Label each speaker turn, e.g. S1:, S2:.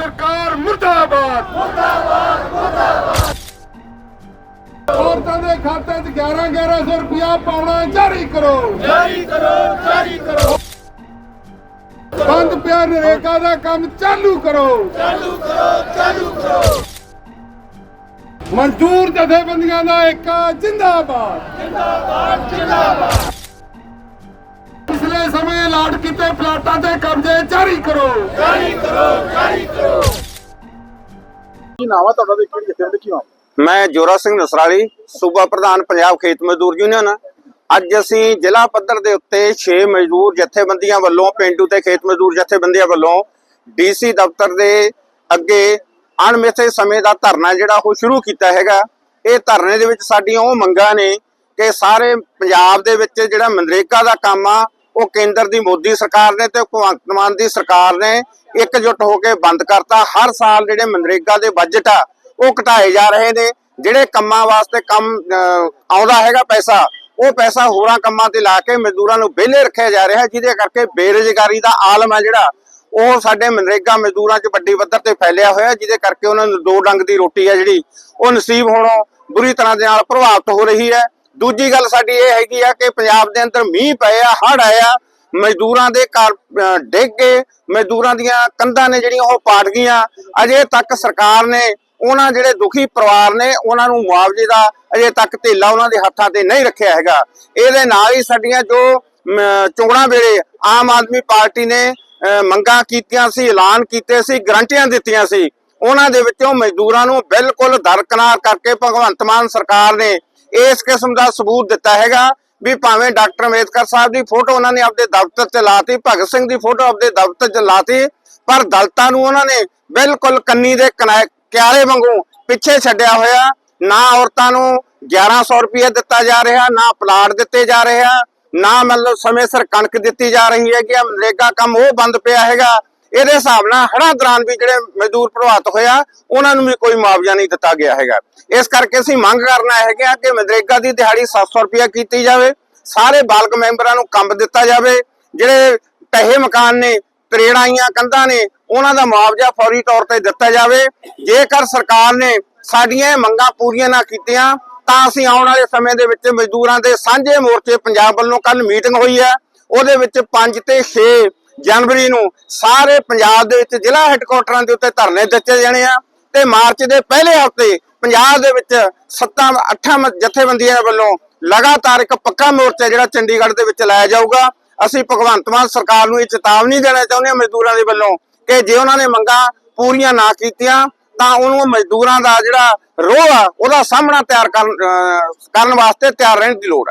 S1: ਸਰਕਾਰ ਮੁਰਦਾਬਾਦ। ਮੁਰਦਾਬਾਦ ਮੁਰਦਾਬਾਦ ਔਰਤਾਂ ਦੇ ਖਾਤੇ 'ਚ 11 1100 ਰੁਪਇਆ ਪਾਉਣਾ ਜਾਰੀ ਕਰੋ।
S2: ਜਾਰੀ ਕਰੋ ਜਾਰੀ ਕਰੋ।
S1: ਬੰਦ ਪਿਆ ਨਰੇਗਾ ਦਾ ਕੰਮ ਚਾਲੂ ਕਰੋ।
S2: ਚਾਲੂ ਕਰੋ ਚਾਲੂ ਕਰੋ।
S1: ਮਜ਼ਦੂਰ ਜਥੇਬੰਦੀਆਂ ਦਾ ਏਕਾ ਜਿੰਦਾਬਾਦ।
S2: ਜਿੰਦਾਬਾਦ ਜਿੰਦਾਬਾਦ।
S1: ਪਿਛਲੇ ਸਮੇਂ ਲਾਟ ਕੀਤੇ ਪਲਾਟਾਂ ਦੇ ਕਬਜ਼ੇ ਜਾਰੀ ਕਰੋ।
S2: ਜਾਰੀ ਕਰੋ।
S3: ਨਾਮ ਆ ਤੁਹਾਡਾ ਤੇ ਕਿਹੜੀ ਜਥੇਬੰਦੀ ਕੀ
S4: ਮੈਂ ਜੋਰਾ ਸਿੰਘ ਨਸਰਾਲੀ, ਸੂਬਾ ਪ੍ਰਧਾਨ ਪੰਜਾਬ ਖੇਤ ਮਜ਼ਦੂਰ ਯੂਨੀਅਨ ਅੱਜ ਅਸੀਂ ਜ਼ਿਲ੍ਹਾ ਪੱਧਰ ਦੇ ਉੱਤੇ 6 ਮਜ਼ਦੂਰ ਜਥੇਬੰਦੀਆਂ ਵੱਲੋਂ, ਪਿੰਡੂ ਤੇ ਖੇਤ ਮਜ਼ਦੂਰ ਜਥੇਬੰਦੀਆਂ ਵੱਲੋਂ ਡੀਸੀ ਦਫ਼ਤਰ ਦੇ ਅੱਗੇ ਅਣਮਿੱਥੇ ਸਮੇਂ ਦਾ ਧਰਨਾ ਜਿਹੜਾ ਉਹ ਸ਼ੁਰੂ ਕੀਤਾ ਹੈਗਾ। ਇਹ ਧਰਨੇ ਦੇ ਵਿੱਚ ਸਾਡੀਆਂ ਉਹ ਮੰਗਾਂ ਨੇ ਕਿ ਸਾਰੇ ਪੰਜਾਬ ਦੇ ਵਿੱਚ ਜਿਹੜਾ ਮਨਰੇਗਾ ਦਾ ਕੰਮ ਆ ਉਹ ਕੇਂਦਰ ਦੀ ਮੋਦੀ ਸਰਕਾਰ ਨੇ ਤੇ ਭਗਵੰਤ ਮਾਨ ਦੀ ਸਰਕਾਰ ਨੇ ਇਕਜੁੱਟ ਹੋ ਕੇ ਬੰਦ ਕਰਤਾ। ਹਰ ਸਾਲ ਜਿਹੜੇ ਮਨਰੇਗਾ ਦੇ ਬਜਟ ਆ, ਉਹ ਘਟਾਏ ਜਾ ਰਹੇ ਨੇ। ਜਿਹੜੇ ਕੰਮਾਂ ਵਾਸਤੇ ਕੰਮ ਆਉਂਦਾ ਹੈਗਾ ਪੈਸਾ, ਉਹ ਪੈਸਾ ਹੋਰਾਂ ਕੰਮਾਂ ਤੇ ਲਾ ਕੇ ਮਜ਼ਦੂਰਾਂ ਨੂੰ ਵਿਹਲੇ ਰੱਖਿਆ ਜਾ ਰਿਹਾ, ਜਿਹਦੇ ਕਰਕੇ ਬੇਰੁਜ਼ਗਾਰੀ ਦਾ ਆਲਮ ਹੈ ਜਿਹੜਾ, ਉਹ ਸਾਡੇ ਮਨਰੇਗਾ ਮਜ਼ਦੂਰਾਂ 'ਚ ਵੱਡੀ ਪੱਧਰ ਤੇ ਫੈਲਿਆ ਹੋਇਆ, ਜਿਹਦੇ ਕਰਕੇ ਉਹਨਾਂ ਨੂੰ ਦੋ ਡੰਗ ਦੀ ਰੋਟੀ ਹੈ ਜਿਹੜੀ, ਉਹ ਨਸੀਬ ਹੋਣੋਂ ਬੁਰੀ ਤਰ੍ਹਾਂ ਦੇ ਨਾਲ ਪ੍ਰਭਾਵਿਤ ਹੋ ਰਹੀ ਹੈ। ਦੂਜੀ ਗੱਲ ਸਾਡੀ ਇਹ ਹੈਗੀ ਆ ਕਿ ਪੰਜਾਬ ਦੇ ਅੰਦਰ ਮੀਂਹ ਪਏ ਆ, ਹੜ੍ਹ ਆਇਆ ਮਜ਼ਦੂਰਾਂ ਦੇ ਘਰ ਡਿੱਗ ਗਏ, ਮਜ਼ਦੂਰਾਂ ਦੀਆਂ ਕੰਧਾਂ ਨੇ ਜਿਹੜੀਆਂ ਉਹ ਪਾਟ ਗਈਆਂ। ਅਜੇ ਤੱਕ ਸਰਕਾਰ ਨੇ ਉਹਨਾਂ ਜਿਹੜੇ ਦੁਖੀ ਪਰਿਵਾਰ ਨੇ, ਉਹਨਾਂ ਨੂੰ ਮੁਆਵਜ਼ੇ ਦਾ ਅਜੇ ਤੱਕ ਧੇਲਾ ਉਹਨਾਂ ਦੇ ਹੱਥਾਂ ਤੇ ਨਹੀਂ ਰੱਖਿਆ ਹੈਗਾ। ਇਹਦੇ ਨਾਲ ਹੀ ਸਾਡੀਆਂ ਜੋ ਚੋਣਾਂ ਵੇਲੇ ਆਮ ਆਦਮੀ ਪਾਰਟੀ ਨੇ ਮੰਗਾਂ ਕੀਤੀਆਂ ਸੀ, ਐਲਾਨ ਕੀਤੇ ਸੀ, ਗਰੰਟੀਆਂ ਦਿੱਤੀਆਂ ਸੀ, ਉਹਨਾਂ ਦੇ ਵਿੱਚੋਂ ਮਜ਼ਦੂਰਾਂ ਨੂੰ ਬਿਲਕੁਲ ਦਰਕਨਾਰ ਕਰਕੇ ਭਗਵੰਤ ਮਾਨ ਸਰਕਾਰ ਨੇ ਇਸ ਕਿਸਮ ਦਾ ਸਬੂਤ ਦਿੱਤਾ ਹੈਗਾ ਵੀ ਭਾਵੇਂ ਡਾਕਟਰ ਅੰਬੇਦਕਰ ਸਾਹਿਬ ਦੀ ਫੋਟੋ ਉਹਨਾਂ ਨੇ ਆਪਦੇ ਦਫ਼ਤਰ 'ਚ ਲਾਤੀ, ਭਗਤ ਸਿੰਘ ਦੀ ਫੋਟੋ ਆਪਦੇ ਦਫ਼ਤਰ 'ਚ ਲਾਤੀ, ਪਰ ਦਲਤਾਂ ਨੂੰ ਉਹਨਾਂ ਨੇ ਬਿਲਕੁਲ ਕੰਨੀ ਦੇ ਕਿਨਾਰੇ ਕਿਆਰੇ ਵਾਂਗੂ ਪਿੱਛੇ ਛੱਡਿਆ ਹੋਇਆ। ਨਾ ਔਰਤਾਂ ਨੂੰ 1100 ਰੁਪਏ ਦਿੱਤਾ ਜਾ ਰਿਹਾ, ਨਾ ਪਲਾਟ ਦਿੱਤੇ ਜਾ ਰਹੇ ਆ, ਨਾ ਮਤਲਬ ਸਮੇਂ ਸਿਰ ਕਣਕ ਦਿੱਤੀ ਜਾ ਰਹੀ ਹੈ ਕਿ ਮਨਰੇਗਾ ਕੰਮ ਉਹ ਬੰਦ ਪਿਆ ਹੈਗਾ। ਇਹਦੇ ਹਿਸਾਬ ਨਾਲ ਹੜ੍ਹਾਂ ਦੌਰਾਨ ਵੀ ਜਿਹੜੇ ਮਜ਼ਦੂਰ ਪ੍ਰਭਾਵਿਤ ਹੋਇਆ, ਉਹਨਾਂ ਨੂੰ ਵੀ ਕੋਈ ਮੁਆਵਜ਼ਾ ਨਹੀਂ ਦਿੱਤਾ ਗਿਆ ਹੈਗਾ। ਇਸ ਕਰਕੇ ਅਸੀਂ ਮੰਗ ਕਰਨਾ ਹੈਗੇ ਆ ਕਿ ਮਨਰੇਗਾ ਦੀ ਦਿਹਾੜੀ 700 ਰੁਪਏ ਕੀਤੀ ਜਾਵੇ, ਸਾਰੇ ਬਾਲਕ ਮੈਂਬਰਾਂ ਨੂੰ ਕੰਮ ਦਿੱਤਾ ਜਾਵੇ, ਜਿਹੜੇ ਟਹੇ ਮਕਾਨ ਨੇ, ਤਰੇੜਾਈਆਂ, ਕੰਧਾਂ ਨੇ, ਉਹਨਾਂ ਦਾ ਮੁਆਵਜ਼ਾ ਫੌਰੀ ਤੌਰ ਤੇ ਦਿੱਤਾ ਜਾਵੇ। ਜੇਕਰ ਸਰਕਾਰ ਨੇ ਸਾਡੀਆਂ ਇਹ ਮੰਗਾਂ ਪੂਰੀਆਂ ਨਾ ਕੀਤੀਆਂ, ਤਾਂ ਅਸੀਂ ਆਉਣ ਵਾਲੇ ਸਮੇਂ ਦੇ ਵਿੱਚ ਮਜ਼ਦੂਰਾਂ ਦੇ ਸਾਂਝੇ ਮੋਰਚੇ ਪੰਜਾਬ ਵੱਲੋਂ ਕੱਲ ਮੀਟਿੰਗ ਹੋਈ ਹੈ। ਉਹਦੇ ਵਿੱਚ 5 ਤੇ 6 ਜਨਵਰੀ ਨੂੰ ਸਾਰੇ ਪੰਜਾਬ ਦੇ ਵਿੱਚ ਜ਼ਿਲ੍ਹਾ ਹੈੱਡਕੁਆਟਰਾਂ ਦੇ ਉੱਤੇ ਧਰਨੇ ਦਿੱਤੇ ਜਾਣੇ ਆ ਤੇ ਮਾਰਚ ਦੇ ਪਹਿਲੇ ਹਫ਼ਤੇ ਪੰਜਾਬ ਦੇ ਵਿੱਚ ਸੱਤਾਂ, ਅੱਠਾਂ ਜਥੇਬੰਦੀਆਂ ਵੱਲੋਂ ਲਗਾਤਾਰ ਇੱਕ ਪੱਕਾ ਮੋਰਚਾ ਜਿਹੜਾ ਚੰਡੀਗੜ੍ਹ ਦੇ ਵਿੱਚ ਲਾਇਆ ਜਾਊਗਾ। ਅਸੀਂ ਭਗਵੰਤ ਮਾਨ ਸਰਕਾਰ ਨੂੰ ਇਹ ਚੇਤਾਵਨੀ ਦੇਣਾ ਚਾਹੁੰਦੇ ਹਾਂ ਮਜ਼ਦੂਰਾਂ ਦੇ ਵੱਲੋਂ ਕਿ ਜੇ ਉਹਨਾਂ ਨੇ ਮੰਗਾਂ ਪੂਰੀਆਂ ਨਾ ਕੀਤੀਆਂ, ਤਾਂ ਉਹਨੂੰ ਮਜ਼ਦੂਰਾਂ ਦਾ ਜਿਹੜਾ ਰੋਹ ਆ, ਉਹਦਾ ਸਾਹਮਣਾ ਤਿਆਰ ਕਰਨ ਵਾਸਤੇ ਤਿਆਰ ਰਹਿਣ ਦੀ ਲੋੜ ਹੈ।